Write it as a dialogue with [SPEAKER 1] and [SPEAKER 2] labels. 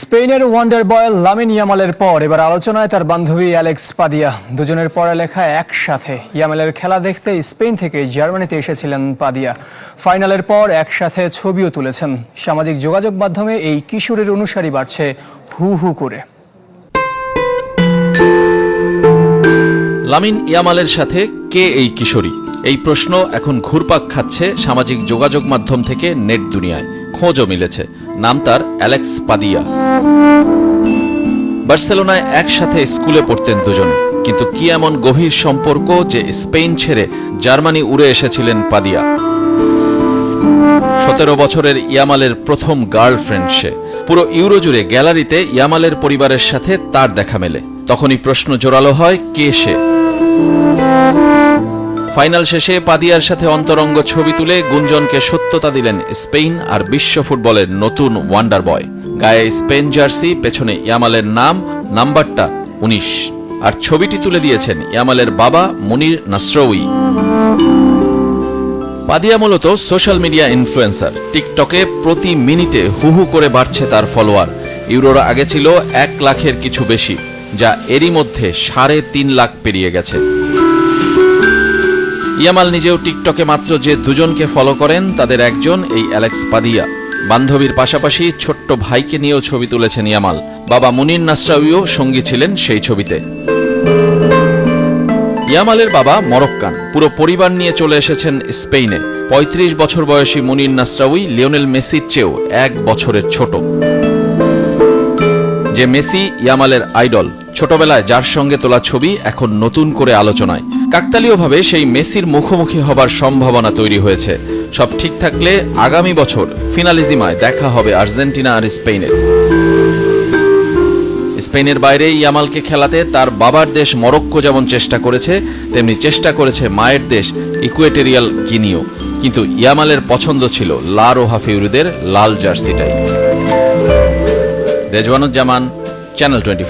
[SPEAKER 1] স্পেনের ওয়ান্ডার বয় লামিন ইয়ামালের পর এবার আলোচনায় তার বান্ধবী অ্যালেক্স পাদিয়া। দুজনের পড়ালেখা একসাথে ইয়ামালের খেলা দেখতে স্পেন থেকে জার্মানিতে এসেছিলেন পাদিয়া। ফাইনালের পর একসাথে ছবিও তুলেছেন। সামাজিক যোগাযোগ মাধ্যমে এই কিশোরের অনুসারী বাড়ছে হু হু করে।
[SPEAKER 2] লামিন ইয়ামালের সাথে কে এই কিশোরী? এই প্রশ্ন এখন ঘুরপাক খাচ্ছে সামাজিক যোগাযোগ মাধ্যম থেকে নেট দুনিয়ায়। খোঁজও মিলেছে। নাম তার অ্যালেক্স পাদিয়া। বার্সেলোনায় একসাথে স্কুলে পড়তেন দুজন। কিন্তু কি এমন গভীর সম্পর্ক যে স্পেন ছেড়ে জার্মানি উড়ে এসেছিলেন পাদিয়া। সতেরো বছরের ইয়ামালের প্রথম গার্লফ্রেন্ড সে। পুরো ইউরো জুড়ে গ্যালারিতে ইয়ামালের পরিবারের সাথে তার দেখা মেলে। তখনই প্রশ্ন জোরালো হয়, কে সে? ফাইনাল শেষে পাদিয়ার সাথে অন্তরঙ্গ ছবি তুলে গুঞ্জনকে সত্যতা দিলেন স্পেন আর বিশ্ব ফুটবলের নতুন ওয়ান্ডার বয় গায়ে স্পেন জার্সি, পেছনে ইয়ামালের নাম, নাম্বারটা উনিশ। আর ছবিটি তুলে দিয়েছেন ইয়ামালের বাবা মুনির নাসরউই। পাদিয়া মূলত সোশ্যাল মিডিয়া ইনফ্লুয়েন্সার। টিকটকে প্রতি মিনিটে হুহু করে বাড়ছে তার ফলোয়ার। ইউরোর আগে ছিল এক লাখের কিছু বেশি, যা এরই মধ্যে সাড়ে তিন লাখ পেরিয়ে গেছে। ইয়ামাল নিজেও টিকটকে মাত্র যে দুজনকে ফলো করেন, তাদের একজন এই অ্যালেক্স পাদিয়া। বান্ধবীর পাশাপাশি ছোট্ট ভাইকে নিয়েও ছবি তুলেছেন ইয়ামাল। বাবা মুনির নাসরাউইও সঙ্গী ছিলেন সেই ছবিতে। ইয়ামালের বাবা মরক্কান। পুরো পরিবার নিয়ে চলে এসেছেন স্পেনে ৩৫ বছর বয়সী মুনির নাসরাউই লিওনেল মেসির চেয়েও এক বছরের ছোট। যে মেসি ইয়ামালের আইডল। ছোটবেলায় যার সঙ্গে তোলা ছবি এখন নতুন করে আলোচনায়। কাকতালীয়ভাবে সেই মেসির মুখোমুখি হবার সম্ভাবনা তৈরি হয়েছে। সব ঠিক থাকলে আগামী বছর ফিনালিজিমায় দেখা হবে আর্জেন্টিনা আর স্পেনের। স্পেনের বাইরে ইয়ামালকে খেলাতে তার বাবার দেশ মরক্কো যেমন চেষ্টা করেছে, তেমনি চেষ্টা করেছে মায়ের দেশ ইকুয়েটেরিয়াল গিনিও। কিন্তু ইয়ামালের পছন্দ ছিল লা রোহা ফিউরিদের লাল জার্সিটাই। Rezwanuzzaman, channel twenty